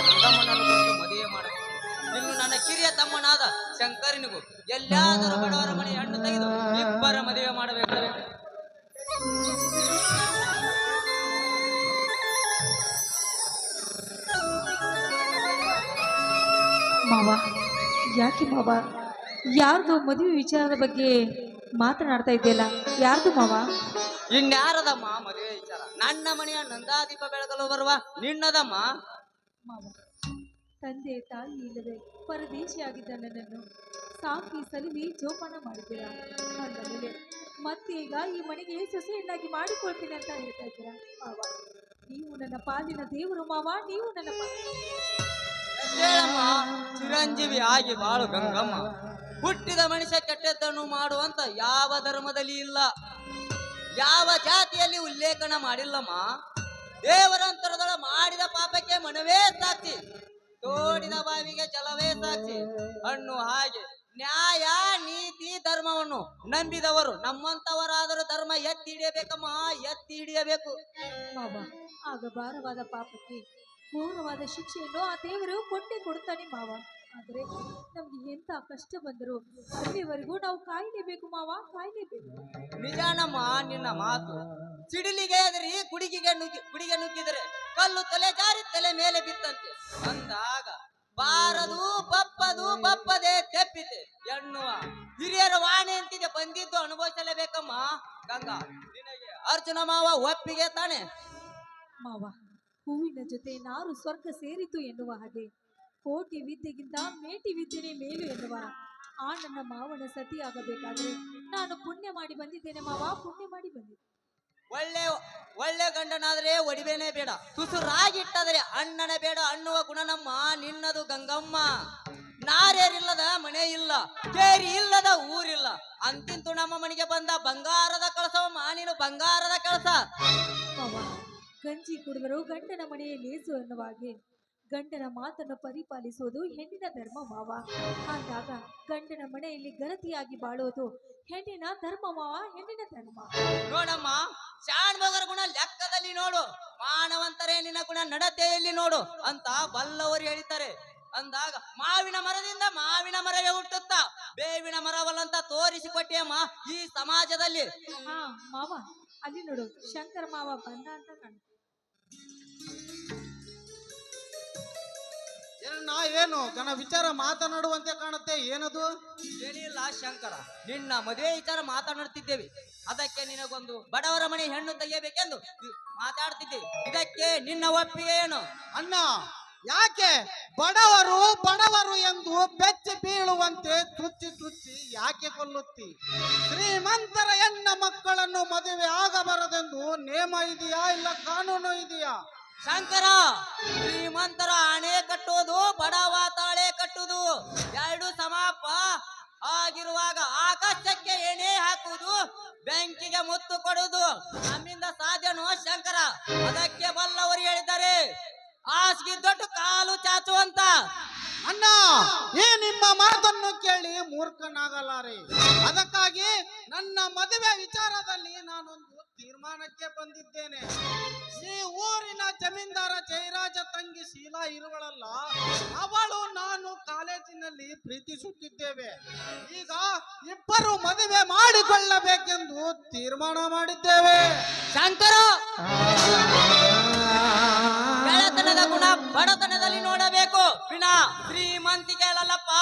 ಗಂಗಮ್ಮನನ್ನು ಕೊಟ್ಟು ಮದುವೆ ಮಾಡಬೇಕು ಇನ್ನು ನನ್ನ ಕಿರಿಯ ತಮ್ಮನಾದ ಶಂಕರನಿಗೂ ಎಲ್ಲಾದರೂ ಬಡವರ ಮನೆ ಹಣ್ಣು ತೆಗೆದು ಇಬ್ಬರ ಮದುವೆ ಮಾಡಬೇಕಾದ್ರೆ. ಮಾವ ಯಾಕೆ ಮಾವ? ಯಾರ್ದು ಮದುವೆ ವಿಚಾರದ ಬಗ್ಗೆ ಮಾತನಾಡ್ತಾ ಇದೆಯಲ್ಲ ಯಾರ್ದು ಮಾವ? ಇನ್ಯಾರದಮ್ಮ ಮದುವೆ ವಿಚಾರ? ನನ್ನ ಮನೆಯ ನಂದಾದೀಪ ಬೆಳಗಲು ಬರುವ ನಿನ್ನದಮ್ಮ ಮಾವ. ತಂದೆ, ತಾಯಿ ಇಲ್ಲದೆ ಪರದೇಶಿಯಾಗಿದ್ದ ನನ್ನನ್ನು ಸಾಕಿ ಸಲುವಿ ಜೋಪಾನ ಮಾಡಿದ್ದೀರಾ? ಅಂದ ಮೇಲೆ ಮತ್ತೀಗ ಈ ಮನೆಗೆ ಸೊಸೆಯನ್ನಾಗಿ ಮಾಡಿಕೊಳ್ತೀನಿ ಅಂತ ಹೇಳ್ತಾ ಇದ್ದೀರಾ? ಮಾವ, ನೀವು ನನ್ನ ಪಾಲಿನ ದೇವರು ಮಾವ, ನೀವು ನನ್ನ ಚಿರಂಜೀವಿ ಆಗಿ ಬಾಳು ಗಂಗಮ್ಮ. ಹುಟ್ಟಿದ ಮನುಷ್ಯ ಕೆಟ್ಟದ್ದನ್ನು ಮಾಡುವಂತ ಯಾವ ಧರ್ಮದಲ್ಲಿ ಇಲ್ಲ. ಯಾವ ಜಾತಿಯಲ್ಲಿ ಉಲ್ಲೇಖನ ಮಾಡಿಲ್ಲಮ್ಮ. ದೇವರಂತರದೊಳ ಮಾಡಿದ ಪಾಪಕ್ಕೆ ಮನವೇ ಸಾಕ್ಷಿ. ತೋಡಿದ ಬಾವಿಗೆ ಜಲವೇ ಸಾಕ್ಷಿ. ಹಣ್ಣು ಹಾಗೆ ನ್ಯಾಯ, ನೀತಿ, ಧರ್ಮವನ್ನು ನಂಬಿದವರು. ನಮ್ಮಂತವರಾದರೂ ಧರ್ಮ ಎತ್ತಿ ಹಿಡಿಯಬೇಕಮ್ಮ ಎತ್ತಿ ಹಿಡಿಯಬೇಕು ಬಾಬಾ, ಆಗ ಭಾರವಾದ ಪಾಪಕ್ಕೆ ಪೂರ್ಣವಾದ ಶಿಕ್ಷೆಯನ್ನು ಆ ದೇವರು ಕೊಟ್ಟೆ ಕೊಡ್ತಾನೆ ಮಾವ. ಆದರೆ ನಮ್ಗೆ ಎಂತ ಕಷ್ಟ ಬಂದರೂ ಅಲ್ಲಿವರೆಗೂ ನಾವು ಕಾಯಲೇಬೇಕು ಮಾವ ಕಾಯಲೇಬೇಕು. ನಿಜಾನಮ್ಮ ನಿನ್ನ ಮಾತು. ಸಿಡಿಲಿಗೆ ಎದರಿ ಗುಡಿಗಿಗೆ ನುಗ್ಗಿ ಕುಡಿಗೆ ನುಗ್ಗಿದರೆ ಕಲ್ಲು ತಲೆ ಜಾರಿ ತಲೆ ಮೇಲೆ ಬಿತ್ತಂತೆ. ಅಂದಾಗ ಬಾರದು ಬಪ್ಪದು ಬಪ್ಪದೆ ತೆಪ್ಪಿದೆ. ಎನ್ನುವ ಹಿರಿಯರ ವಾಣಿ ಅಂತಿದೆ ಬಂದಿದ್ದು ಅನುಭವಿಸಲೇಬೇಕಮ್ಮ. ಗಂಗಾ ನಿನಗೆ ಅರ್ಜುನ ಮಾವ ಒಪ್ಪಿಗೆ ತಾನೆ. ಮಾವ ಹೂವಿನ ಜೊತೆ ನಾರು ಸ್ವರ್ಗ ಸೇರಿತು ಎನ್ನುವ ಹಾಗೆ ಕೋಟಿ ವಿದ್ಯೆಗಿಂತ ಮೇಟಿ ವಿದ್ಯೆನೇ ಮೇಲು ಎನ್ನುವ ಆ ನನ್ನ ಮಾವನ ಸತಿಯಾಗಬೇಕಾದ್ರೆ ನಾನು ಪುಣ್ಯ ಮಾಡಿ ಬಂದಿದ್ದೇನೆ ಮಾವ ಪುಣ್ಯ ಮಾಡಿ ಬಂದಿದ್ದೆ ಒಳ್ಳೆ ಒಳ್ಳೆ ಗಂಡನಾದ್ರೆ ಒಡಿಬೇನೆ ಬೇಡ. ತುಸುರಾಗಿಟ್ಟದರೆ ಅಣ್ಣನ ಬೇಡ ಅನ್ನುವ ಗುಣ ನಮ್ಮ ನಿನ್ನದು ಗಂಗಮ್ಮ. ನಾರೇರಿಲ್ಲದ ಮನೆ ಇಲ್ಲ ಕೇರಿ ಇಲ್ಲದ ಊರಿಲ್ಲ. ಅಂತಿಂತು ನಮ್ಮ ಮನೆಗೆ ಬಂದ ಬಂಗಾರದ ಕಳಸವಮ್ಮ ನೀನು ಬಂಗಾರದ ಕಳಸ. ಮಾವ ಗಂಜಿ ಕುಡಿದರು ಗಂಡನ ಮನೆಯ ಲೇಸು ಎನ್ನುವ ಹಾಗೆ ಗಂಡನ ಮಾತನ್ನು ಪರಿಪಾಲಿಸುವುದು ಹೆಣ್ಣಿನ ಧರ್ಮ ಮಾವ. ಅಂದಾಗ ಗಂಡನ ಮನೆಯಲ್ಲಿ ಗಲತಿಯಾಗಿ ಬಾಳೋದು ಹೆಣ್ಣಿನ ಧರ್ಮ ಮಾವ ಹೆಣ್ಣಿನ ಧರ್ಮ. ನೋಡಮ್ಮ ಶಾಣ್ಮಗರ ಗುಣ ಲೆಕ್ಕದಲ್ಲಿ ನೋಡು. ಮಾನವಂತರೇ ನಿನ್ನ ಗುಣ ನಡತೆಯಲ್ಲಿ ನೋಡು ಅಂತ ಬಲ್ಲವರು ಹೇಳಿದ್ದಾರೆ. ಅಂದಾಗ ಮಾವಿನ ಮರದಿಂದ ಮಾವಿನ ಮರವೇ ಹುಟ್ಟುತ್ತ ಬೇವಿನ ಮರವಲ್ಲಂತ ತೋರಿಸಿಕೊಟ್ಟಿಯಮ್ಮ ಈ ಸಮಾಜದಲ್ಲಿ. ಹಾ ಮಾವ ಅಲ್ಲಿ ನೋಡು ಶಂಕರ ಮಾವ ಬಂದ ಅಂತ ಏನಣ್ಣ ಏನು ನನ್ನ ವಿಚಾರ ಮಾತನಾಡುವಂತೆ ಕಾಣುತ್ತೆ? ಏನದು? ಏನಿಲ್ಲ ಶಂಕರ. ನಿನ್ನ ಮದುವೆ ವಿಚಾರ ಮಾತನಾಡುತ್ತಿದ್ದೇವೆ ಅದಕ್ಕೆ ನಿನಗೊಂದು ಬಡವರ ಮನೆ ಹೆಣ್ಣು ತೆಗೆಯಬೇಕೆಂದು ಮಾತಾಡ್ತಿದ್ದೇವೆ ಇದಕ್ಕೆ ನಿನ್ನ ಒಪ್ಪಿಗೆ ಏನು? ಅಣ್ಣ ಯಾಕೆ ಬಡವರು ಬಡವರು ಎಂದು ಬೆಚ್ಚಿ ಬೀಳುವಂತೆ ತುಚ್ಚಿ ತುಚ್ಚಿ ಯಾಕೆ ಕೊಲ್ಲುತ್ತಿ? ಶ್ರೀಮಂತರ ಹೆಣ್ಣ ಮಕ್ಕಳನ್ನು ಮದುವೆ ಆಗಬಾರದೆಂದು ನೇಮ ಇದೆಯಾ ಇಲ್ಲ ಕಾನೂನು ಇದೆಯಾ? ಶಂಕರ, ಶ್ರೀಮಂತರ ಹಣೆ ಕಟ್ಟುವುದು, ಬಡವ ತಾಳೆ ಕಟ್ಟುವುದು, ಎರಡು ಸಮಾಪ ಆಗಿರುವಾಗ ಆಕಾಶಕ್ಕೆ ಎಣೆ ಹಾಕುವುದು, ಬೆಂಕಿಗೆ ಮುತ್ತು ಕೊಡುವುದು. ನಮ್ಮಿಂದ ಸಾಧ್ಯನೋ ಶಂಕರ? ಅದಕ್ಕೆ ಬಲ್ಲವರು ಹೇಳಿದ್ದಾರೆ, ಹಾಸಿಗೆ ದೊಡ್ಡ ಕಾಲು ಚಾಚುವಂತ ಅಣ್ಣ ಈ ನಿಮ್ಮ ಮಾತನ್ನು ಕೇಳಿ ಮೂರ್ಖನಾಗಲಾರೆ. ಅದಕ್ಕಾಗಿ ನನ್ನ ಮದುವೆ ವಿಚಾರದಲ್ಲಿ ನಾನೊಂದು ತೀರ್ಮಾನಕ್ಕೆ ಬಂದಿದ್ದೇನೆ. ಈ ಊರಿನ ಜಮೀನ್ದಾರ ಜಯರಾಜ ತಂಗಿ ಶೀಲಾ ಇರುವಳಲ್ಲ ಅವಳು ನಾನು ಕಾಲೇಜಿನಲ್ಲಿ ಪ್ರೀತಿಸುತ್ತಿದ್ದೇವೆ. ಈಗ ಇಬ್ಬರು ಮದುವೆ ಮಾಡಿಕೊಳ್ಳಬೇಕೆಂದು ತೀರ್ಮಾನ ಮಾಡಿದ್ದೇವೆ. ಶಂಕರ! ಬೆಳತನದ ಗುಣ ಬಡತನದಲ್ಲಿ ನೋಡಬೇಕು. ವಿನ ಶ್ರೀಮಂತಿ ಅಲ್ಲಲ್ಲಪ್ಪ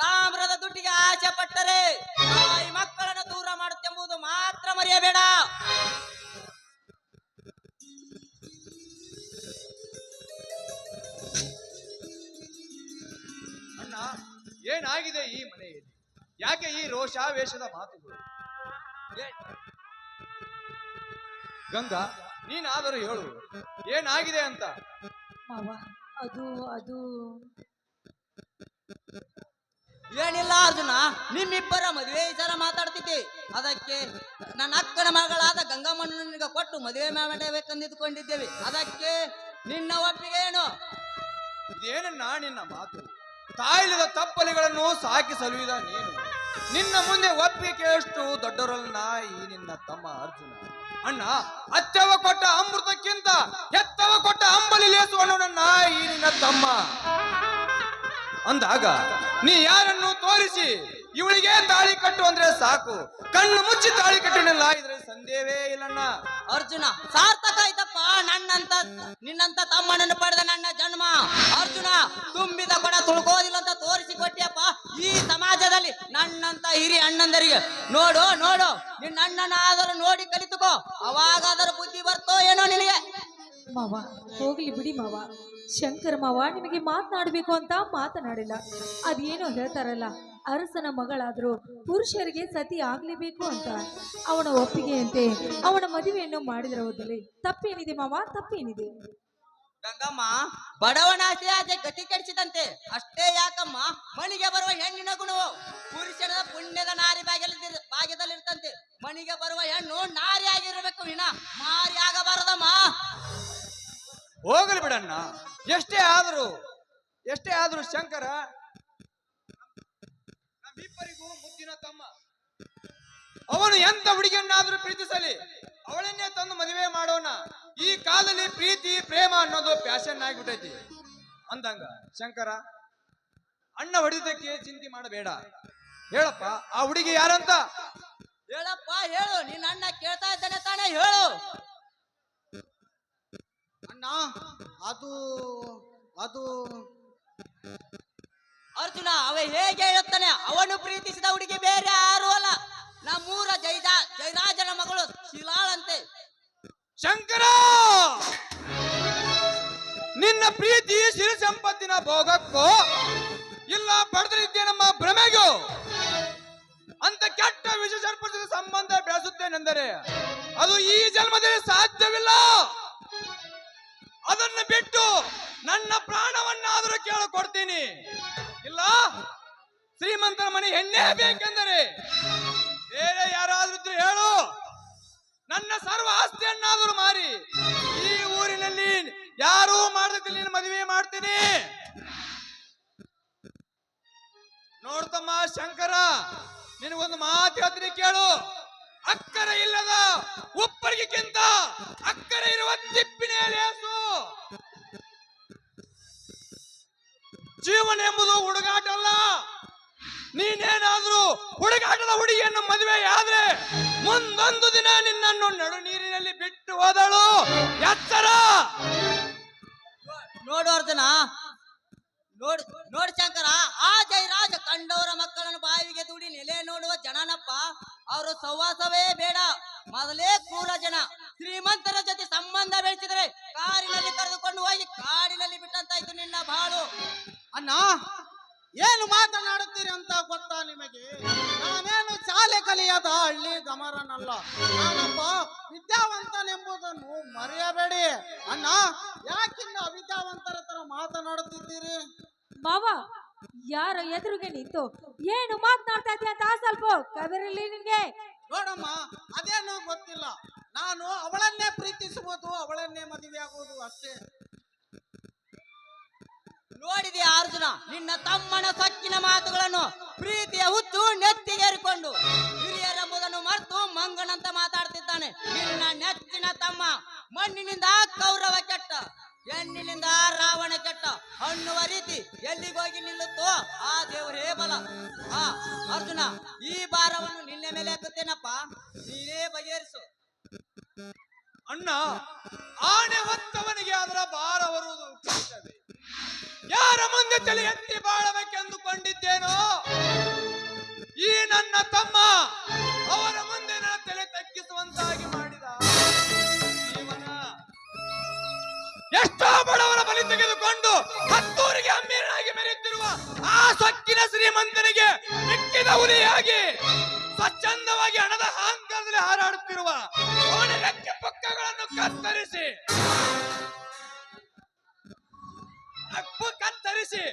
ತಾಮ್ರದ ದುಡ್ಡಿಗೆ ಆಸೆ ಪಟ್ಟರೆ ತಾಯಿ ಮಕ್ಕಳನ್ನು ದೂರ ಮಾಡುತ್ತೆಂಬುದು ಮಾತ್ರ ಮರೆಯಬೇಡ. ಏನಾಗಿದೆ ಈ ಮನೆಯಲ್ಲಿ? ಯಾಕೆ ಈ ರೋಷಾವೇಶದ ಮಾತುಗಳು? ಗಂಗಾ ನೀನಾದರೂ ಹೇಳು ಏನಾಗಿದೆ ಅಂತ? ಮಾವ ಅದು ಅದು. ಏನಿಲ್ಲ ಅರ್ಜುನ ನಿಮ್ಮಿಬ್ಬರ ಮದುವೆ ವಿಚಾರ ಮಾತಾಡ್ತಿದ್ದೆ. ಅದಕ್ಕೆ ನನ್ನ ಅಕ್ಕನ ಮಗಳಾದ ಗಂಗಮ್ಮನ ನಿನಗೆ ಕೊಟ್ಟು ಮದುವೆ ಮಾಡಬೇಕೆಂದಿದ್ದುಕೊಂಡಿದ್ದೇವೆ. ಅದಕ್ಕೆ ನಿನ್ನ ಒಪ್ಪಿಗೆ ಏನು? ಇದೇನನ್ನ ನಿನ್ನ ಮಾತು? ತಾಯಿಲಿದ ತಪ್ಪಲಿಗಳನ್ನು ಸಾಕಿ ಸಲುವಿದ ನೀನು. ನಿನ್ನ ಮುಂದೆ ಒಪ್ಪಿಗೆಯಷ್ಟು ದೊಡ್ಡರಲ್ಲ ಈ ನಿನ್ನ ತಮ್ಮ ಅರ್ಜುನ. ಅಣ್ಣ ಅತ್ಯವ ಕೊಟ್ಟ ಅಮೃತಕ್ಕಿಂತ ಎತ್ತವ ಕೊಟ್ಟ ಅಂಬಲಿ ಲೇಸುವಣ್ಣನನ್ನ ಈ ನಿನ್ನ ತಮ್ಮ. ಅಂದಾಗ ನೀ ಯಾರನ್ನು ತೋರಿಸಿ ಇವಳಿಗೆ ತಾಳಿ ಕಟ್ಟು ಅಂದ್ರೆ ಸಾಕು. ಕಣ್ಣು ಮುಚ್ಚಿ ತಾಳಿ ಕಟ್ಟಿನಲ್ಲ ಇದ್ರೆ ಸಂದೇಹವೇ ಇಲ್ಲಣ್ಣ. ಅರ್ಜುನ, ಸಾರ್ಥಕ ಆಯ್ತಪ್ಪ, ನನ್ನಂತ, ನಿನ್ನಂತ ತಮ್ಮನನ್ನು ಪಡೆದ ನನ್ನ ಜನ್ಮ. ಅರ್ಜುನ, ತುಂಬಿದ ಕೊಡ ತುಳ್ಕೋದಿಲ್ಲ ಅಂತ ತೋರಿಸಿ ಕೊಟ್ಟಿಯಪ್ಪ ಈ ಸಮಾಜದಲ್ಲಿ ನನ್ನಂತ ಹಿರಿಯ ಅಣ್ಣಂದರಿಗೆ. ನೋಡು ನೋಡು, ನಿನ್ನ ಅಣ್ಣನಾದರೂ ನೋಡಿ ಕಲಿತುಕೋ. ಅವಾಗಾದರೂ ಬುದ್ಧಿ ಬರ್ತೋ ಏನೋ ನಿನಗೆ? ಮಾವ, ಹೋಗ್ಲಿ ಬಿಡಿ ಮಾವ. ಶಂಕರ ಮಾವ, ನಿಮಗೆ ಮಾತನಾಡಬೇಕು ಅಂತ ಮಾತನಾಡಿಲ್ಲ. ಅದೇನೋ ಹೇಳ್ತಾರಲ್ಲ ಅರಸನ ಮಗಳಾದ್ರು ಪುರುಷರಿಗೆ ಸತಿ ಆಗ್ಲೇಬೇಕು ಅಂತ ಅವನ ಒಪ್ಪಿಗೆಯಂತೆ ಅವನ ಮದುವೆಯನ್ನು ಮಾಡಿದ್ರ ಹೋದಲ್ಲಿ ತಪ್ಪೇನಿದೆ ಮಾವ? ತಪ್ಪೇನಿದೆ? ಗಂಗಮ್ಮ ಬಡವನ ಆಸೆ ಆಸೆ ಗತಿ ಕೆಡಿಸಿದಂತೆ ಅಷ್ಟೇ ಯಾಕಮ್ಮ? ಮಣಿಗೆ ಬರುವ ಹೆಣ್ಣಿನ ಗುಣವು ಪುರುಷನ ಪುಣ್ಯದ ನಾರಿ ಭಾಗ್ಯದಲ್ಲಿ ಭಾಗ್ಯದಲ್ಲಿರ್ತಂತೆ ಮಣಿಗೆ ಬರುವ ಹೆಣ್ಣು ನಾರಿ ಆಗಿರಬೇಕು ವಿನ. ಮಾರಿ ಆಗಬಾರದಮ್ಮ. ಹೋಗಲಿ ಬಿಡಣ್ಣ. ಎಷ್ಟೇ ಆದರೂ ಎಷ್ಟೇ ಆದರೂ ಶಂಕರ ನಮ್ಮಿಬ್ಬರಿಗೂ ಮುದ್ದಿನ ತಮ್ಮ. ಅವನು ಎಂತ ಹುಡುಗಿಯನ್ನಾದ್ರೂ ಪ್ರೀತಿಸಲಿ ಅವಳನ್ನೇ ತಂದು ಮದುವೆ ಮಾಡೋಣ. ಈ ಕಾಲದಲ್ಲಿ ಪ್ರೀತಿ ಪ್ರೇಮ ಅನ್ನೋದು ಪ್ಯಾಷನ್ ಆಗಿಬಿಟ್ಟೈತಿ. ಅಂದಂಗ ಶಂಕರ ಅಣ್ಣ ಹೊಡಿದಕ್ಕೆ ಚಿಂತೆ ಮಾಡಬೇಡ. ಹೇಳಪ್ಪ ಆ ಹುಡುಗಿ ಯಾರಂತ? ಹೇಳಪ್ಪ ಹೇಳು. ನಿನ್ನ ಅಣ್ಣ ಕೇಳ್ತಾ ಇದ್ದಾನೆ ತಾನೇ ಹೇಳು. ಅಣ್ಣ ಅದು ಅದು ಅರ್ಜುನ ಅವ ಹೇಗೆ ಹೇಳುತ್ತಾನೆ? ಭೋಗಕ್ಕೋ ಇಲ್ಲ ಪಡೆದಿದ್ದೆ ನಮ್ಮ ಭ್ರಮೆಗೂ ಅಂತ ಕೆಟ್ಟ ವಿಷ ಸಂಬಂಧ ಬೆಳೆಸುತ್ತೇನೆಂದರೆ ಅದು ಈ ಜನ್ಮದಲ್ಲಿ ಸಾಧ್ಯವಿಲ್ಲ. ಅದನ್ನು ಬಿಟ್ಟು ನನ್ನ ಪ್ರಾಣವನ್ನಾದರೂ ಕೇಳಿಕೊಡ್ತೀನಿ. ಇಲ್ಲ, ಶ್ರೀಮಂತರ ಮನೆ ಹೆಣ್ಣೆ ಬೇಕೆಂದರೆ ಬೇರೆ ಯಾರಾದ್ರೂ ಹೇಳು. ನನ್ನ ಸರ್ವ ಆಸ್ತಿಯನ್ನಾದರೂ ಮಾರಿ. ಈ ಊರಿನಲ್ಲಿ ಯಾರೂ ಮಾಡದಿಲ್ಲ ಮದುವೆ ಮಾಡ್ತೀನಿ. ನೋಡ್ತಮ್ಮ ಶಂಕರ, ನಿನಗೊಂದು ಮಾತು ಹೇಳ್ತೀನಿ ಕೇಳು. ಅಕ್ಕರೆ ಇಲ್ಲದ ಉಪ್ಪರಿಗಿಂತ ಅಕ್ಕರೆ ಇರುವ ತಿಪ್ಪಿನೇ ಲೇಸು ಜೀವನ ಎಂಬುದು ಹುಡುಗಾಟ ಅಲ್ಲ ನೀನೇನಾದ್ರೂ ಹುಡುಗಾಟದ ಹುಡುಗಿಯನ್ನು ಮದುವೆ ಆದ್ರೆ ಮುಂದೊಂದು ದಿನ ನಿನ್ನನ್ನು ನಡು ನೀರಿನಲ್ಲಿ ಬಿಟ್ಟು ಹೋದಳು. ಎತ್ತರ ನೋಡು ಅರ್ಜುನ ನೋಡ್ ನೋಡ್ ಶಂಕರ, ಆ ಜೈರಾಜ ಕಂಡವರ ಮಕ್ಕಳನ್ನು ಬಾವಿಗೆ ದೂಡಿ ನೆಲೆ ನೋಡುವ ಜನನಪ್ಪ. ಅವರು ಸಹವಾಸವೇ ಬೇಡ. ಮೊದಲೇ ಕ್ರೂರ ಜನ, ಶ್ರೀಮಂತರ ಜೊತೆ ಸಂಬಂಧ ಬೆಳೆಸಿದರೆ ಕಾರಿನಲ್ಲಿ ಕರೆದುಕೊಂಡು ಹೋಗಿ ಕಾಡಿನಲ್ಲಿ ಬಿಟ್ಟಂತಾಯ್ತು ನಿನ್ನ ಬಾಳು. ಅಣ್ಣ, ಏನು ಮಾತನಾಡುತ್ತೀರಿ ಅಂತ ಗೊತ್ತಾ ನಿಮಗೆ? ಕಲಿಯದ ಹಳ್ಳಿ ಗಮರನಲ್ಲ. ನಾನೊಬ್ಬ ವಿದ್ಯಾವಂತನೆಂಬುದನ್ನು ಮರೆಯಬೇಡಿ. ಅಣ್ಣ ಯಾಕಿನ್ನ ಅವಿದ್ಯಾವಂತರ ತರ ಮಾತನಾಡುತ್ತಿದ್ದೀರಿ? ಬಾಬಾ ಯಾರ ಎದುರುಗೆ ನಿಂತು ಏನು ಮಾತನಾಡ್ತಾ ಇದ್ದೀಯ ಅಂತ ಸ್ವಲ್ಪ ಕಬರಿರ್ಲಿ ನಿನ್ಗೆ. ನೋಡಮ್ಮ ಅದೇನು ಗೊತ್ತಿಲ್ಲ. ನಾನು ಅವಳನ್ನೇ ಪ್ರೀತಿಸುವುದು ಅವಳನ್ನೇ ಮದುವೆಯಾಗುವುದು ಅಷ್ಟೇ. ನೋಡಿದೆ ಅರ್ಜುನ ನಿನ್ನ ತಮ್ಮನ ಸಕ್ಕಿನ ಮಾತುಗಳನ್ನು ಪ್ರೀತಿಯ ಹುಚ್ಚು ನೆತ್ತಿಗೇರಿಕೊಂಡು ಮಣ್ಣಿನಿಂದ ಕೌರವ ಕೆಟ್ಟ, ಹೆಣ್ಣಿನಿಂದ ರಾವಣ ಕೆಟ್ಟ, ಹಣ್ಣುವ ರೀತಿ ಎಲ್ಲಿಗೋಗಿ ನಿಲ್ಲುತ್ತೋ ಆ ದೇವರೇ ಬಲ. ಆ, ಅರ್ಜುನ, ಈ ಭಾರವನ್ನು ನಿನ್ನೆ ಮೇಲೆ ಹಾಕುತ್ತೇನಪ್ಪ? ನೀನೇ ಬಗೆಹರಿಸು. ಅಣ್ಣ ಆಣೆ ಹೊತ್ತವನಿಗೆ ಅದರ ಭಾರ ಬರುವುದು. ಯಾರ ಮುಂದೆ ತಲೆ ಎತ್ತಿ ಬಾಳಬೇಕೆಂದುಕೊಂಡಿದ್ದೇನೋ? ಈ ನನ್ನ ತಮ್ಮ ಸೊಕ್ಕಿನ ಶ್ರೀಮಂತನಿಗೆ ಮಿಕ್ಕಿದ ಉರಿಯಾಗಿ ಸ್ವಚ್ಛಂದವಾಗಿ ಹಣದ ಅಹಂಕಾರದಲ್ಲಿ ಹಾರಾಡುತ್ತಿರುವ ರೆಕ್ಕೆ ಪಕ್ಕಗಳನ್ನು ಕತ್ತರಿಸಿ ಕತ್ತರಿಸಿ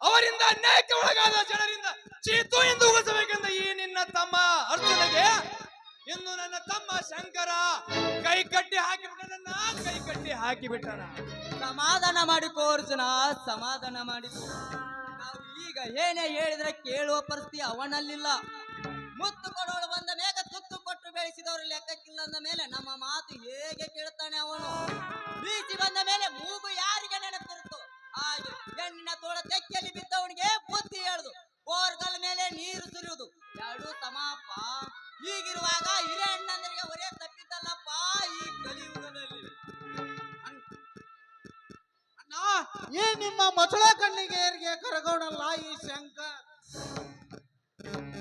ಅವರಿಂದ ಅನ್ಯಾಯಕ್ಕೆ ಒಳಗಾದ ಜನರಿಂದ ಚೀತು ಎಂದು ಉಳಿಸಬೇಕೆಂದ ಈ ನಿನ್ನ ತಮ್ಮ ಅರ್ಜುನಿಗೆ ಇನ್ನು ನನ್ನ ತಮ್ಮ ಶಂಕರ ಕೈ ಕಟ್ಟಿ ಹಾಕಿಬಿಟ್ಟನನ್ನ ಕೈ ಕಟ್ಟಿ ಹಾಕಿಬಿಟ್ಟನ ಸಮಾಧಾನ ಮಾಡಿಕೋ ಅರ್ಜುನ, ಸಮಾಧಾನ ಮಾಡಿ ನಾವು ಈಗ ಏನೇ ಹೇಳಿದ್ರೆ ಕೇಳುವ ಪರಿಸ್ಥಿತಿ ಅವನಲ್ಲಿಲ್ಲ. ಮುತ್ತು ಕೊಡೋಳು ಬಂದ ಮೇಘ ತುತ್ತು ಕೊಟ್ಟು ಬೆಳೆಸಿದವ್ರ ಲೆಕ್ಕಕ್ಕಿಲ್ಲ ಅಂದ ಮೇಲೆ ನಮ್ಮ ಮಾತು ಹೇಗೆ ಕೇಳ್ತಾನೆ ಅವನು? ಬೀಸಿ ಬಂದ ಮೇಲೆ ಮೂಗು ಯಾರಿಗೆ ನೆನಪಿರುತ್ತೋ? ಹಾಗೆ ಹೆಣ್ಣಿನ ತೋಳ ತೆಕ್ಕಿಯಲ್ಲಿ ಬಿದ್ದವನಿಗೆ ಬುದ್ಧಿ ಹೇಳುದು. ಮೊಸಳೆ ಕಣ್ಣಿಗೆ ಕರಗೋಣಲ್ಲ ಈ ಶಂಕ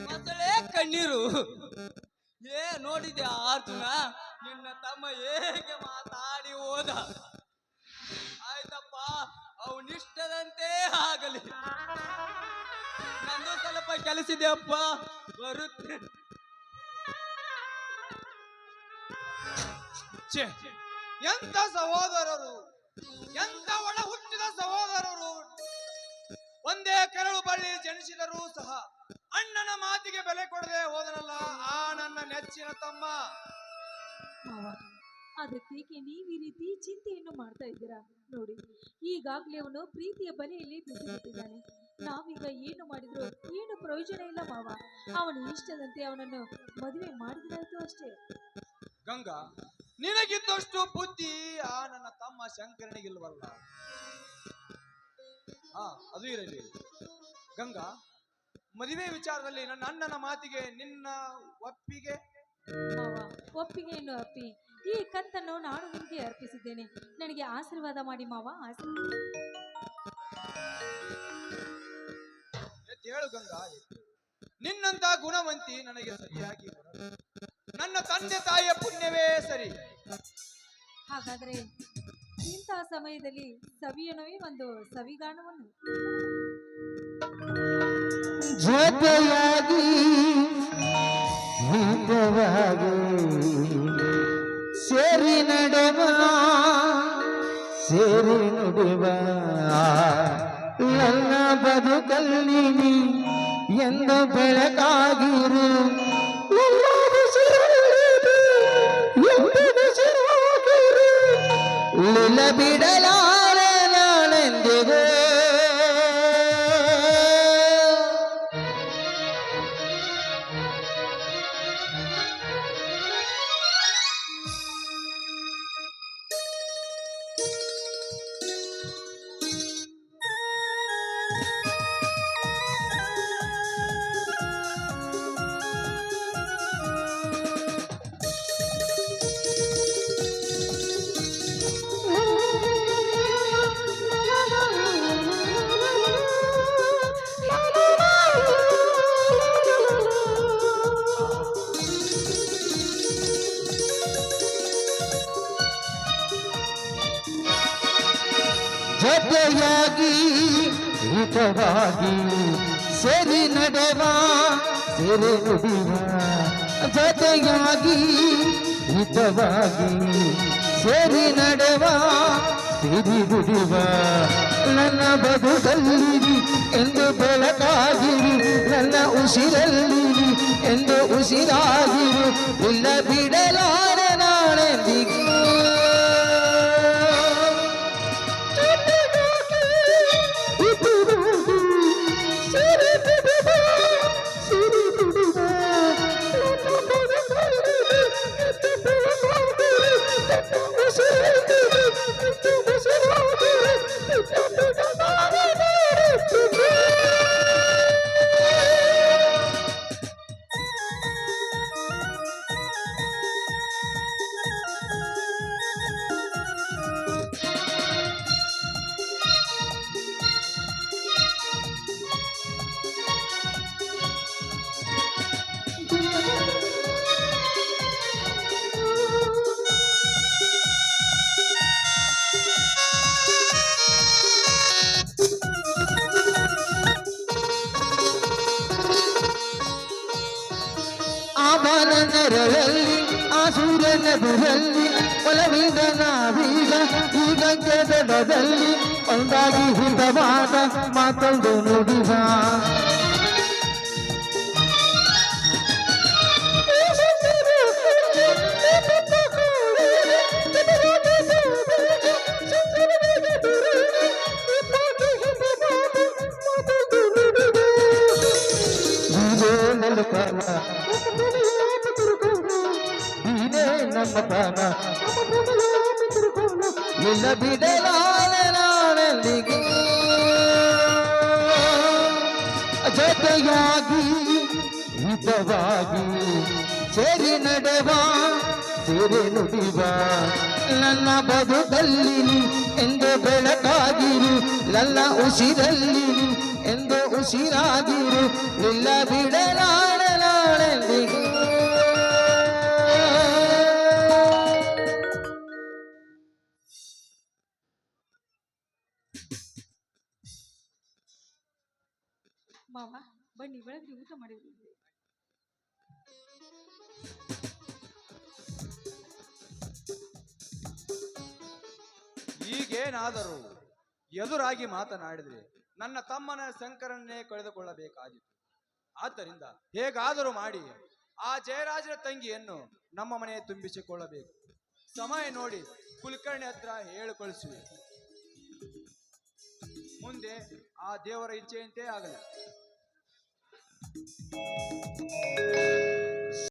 ಮೊಸಳೆ ಕಣ್ಣೀರು. ಏ, ನೋಡಿದ್ಯಾ ಅರ್ಜುನ? ನಿನ್ನ ತಮ್ಮ ಹೇಗೆ ಮಾತಾಡಿ ಹೋದ? ಆಯ್ತಪ್ಪ ಅವನಿಷ್ಟದಂತೆ ಆಗಲಿ. ನಂದು ಸ್ವಲ್ಪ ಕೆಲಸಿದೆ ಅಪ್ಪ ಬರುತ್ತೆ ಎಂತ ಸಹೋದರರು. ಎಂತ ಒಳ ಹುಟ್ಟಿದ ಸಹೋದರರು ಒಂದೇ ಕೆರಳು ಬಳ್ಳಿ ಜನಿಸಿದರೂ ಸಹ ಅಣ್ಣನ ಮಾತಿಗೆ ಬೆಲೆ ಕೊಡದೆ ಹೋದನಲ್ಲ ಆ ನನ್ನ ನೆಚ್ಚಿನ ತಮ್ಮ. ಮಾವ ಅದಕ್ಕೇಕೆ ನೀವು ಈ ರೀತಿ ಚಿಂತೆಯನ್ನು ಮಾಡ್ತಾ ಇದ್ದೀರಾ? ನೋಡಿ ಈಗಾಗಲೇ ಅವನು ಪ್ರೀತಿಯ ಬಲೆಯಲ್ಲಿ ಬಿದ್ದಿದ್ದಾನೆ ನಾವೀಗ ಏನು ಮಾಡಿದ್ರು ಏನು ಪ್ರಯೋಜನ ಇಲ್ಲ ಮಾವ. ಅವನು ಇಷ್ಟದಂತೆ ಅವನನ್ನು ಮದುವೆ ಮಾಡಿದ್ರಾಯ್ತು ಅಷ್ಟೇ. ಗಂಗಾ ನಿನಗಿದ್ದಷ್ಟು ಬುದ್ಧಿ ಆ ನನ್ನ ತಮ್ಮ ಶಂಕರನಿಗಿಲ್ವಲ್ಲ? ಹಾ ಅದು ಇರಲಿ ಗಂಗಾ ಮದುವೆ ವಿಚಾರದಲ್ಲಿ ನನ್ನ ಅಣ್ಣನ ಮಾತಿಗೆ ನಿನ್ನ ಒಪ್ಪಿಗೆ? ಒಪ್ಪಿಗೆ ಇನ್ನು ಅಪ್ಪಿ? ಈ ಕಂತನ್ನು ನಾನು ನಿಮಗೆ ಅರ್ಪಿಸಿದ್ದೇನೆ. ನನಗೆ ಆಶೀರ್ವಾದ ಮಾಡಿ ಮಾವ ಹೇಳು ಗಂಗಾ ನಿನ್ನಂತ ಗುಣವಂತಿ ನನಗೆ ಸರಿಯಾಗಿ. ನನ್ನ ತಂದೆ ತಾಯಿಯ ಪುಣ್ಯವೇ ಸರಿ. ಹಾಗಾದ್ರೆ ಇಂತಹ ಸಮಯದಲ್ಲಿ ಸವಿಯನವೇ ಒಂದು ಸವಿಗಾನವನ್ನು. ಜೊತೆಯಾಗಿ ಹಿತವಾಗಿ ಸೇರಿ ನಡೆವ ಸೇರಿ ನಡುವ. ನನ್ನ ಬದುಕಲ್ಲಿ ಎಂದು ಬೆಳಕಾಗಿರು. ನಿನ್ನ ಬಿಡಲಾರೆ ನಡೆವ ಸೇರಿ ನುಡಿವ ಜೊತೆಯಾಗಿ ಹಿತವಾಗಿ ಸೇರಿ ನಡೆವ ಸಿರಿ ನುಡಿವ ನನ್ನ ಬದುಕಲ್ಲಿ ಎಂದು ಬೆಳಕಾಗಿರು ನನ್ನ ಉಸಿರಲ್ಲಿ ಎಂದು ಉಸಿರಾಗಿರು ಇಲ್ಲ ಬಿಡಲಾರೆ ನಾಳೆಂದಿಗೂ ಈಗ ದಡದಲ್ಲಿ ಒಂದಾಗಿ ಹಿತವಾದ ಮಾತೊಂದು ನುಡಿವ ಸೇರಿ ನಡೆವ, ಸೇರಿ ನುಡಿವ. ನನ್ನ ಬದುಕಲ್ಲಿ ಎಂದು ಬೆಳಕಾಗಿರು, ನನ್ನ ಉಸಿರಲ್ಲಿ ಎಂದು ಉಸಿರಾಗಿರು ನಿಲ್ಲ ಬಿಡಲಾಳೆ ನಾಳೆಂದಿಗೂ ಮಾವ, ಬನ್ನಿ, ಬೆಳಗ್ಗೆ ಊಟ ಮಾಡಿದ್ವಿ ಈಗೇನಾದರೂ ಎದುರಾಗಿ ಮಾತನಾಡಿದರೆ ನನ್ನ ತಮ್ಮನ ಶಂಕರನ್ನೇ ಕಳೆದುಕೊಳ್ಳಬೇಕಾಗಿತ್ತು. ಆದ್ದರಿಂದ ಹೇಗಾದರೂ ಮಾಡಿ ಆ ಜಯರಾಜರ ತಂಗಿಯನ್ನು ನಮ್ಮ ಮನೆ ತುಂಬಿಸಿಕೊಳ್ಳಬೇಕು. ಸಮಯ ನೋಡಿ ಕುಲಕರ್ಣಿ ಹತ್ರ ಹೇಳಿಕೊಳ್ಳಿಸುವ ಮುಂದೆ ಆ ದೇವರ ಇಚ್ಛೆಯಂತೆ ಆಗಲಿ.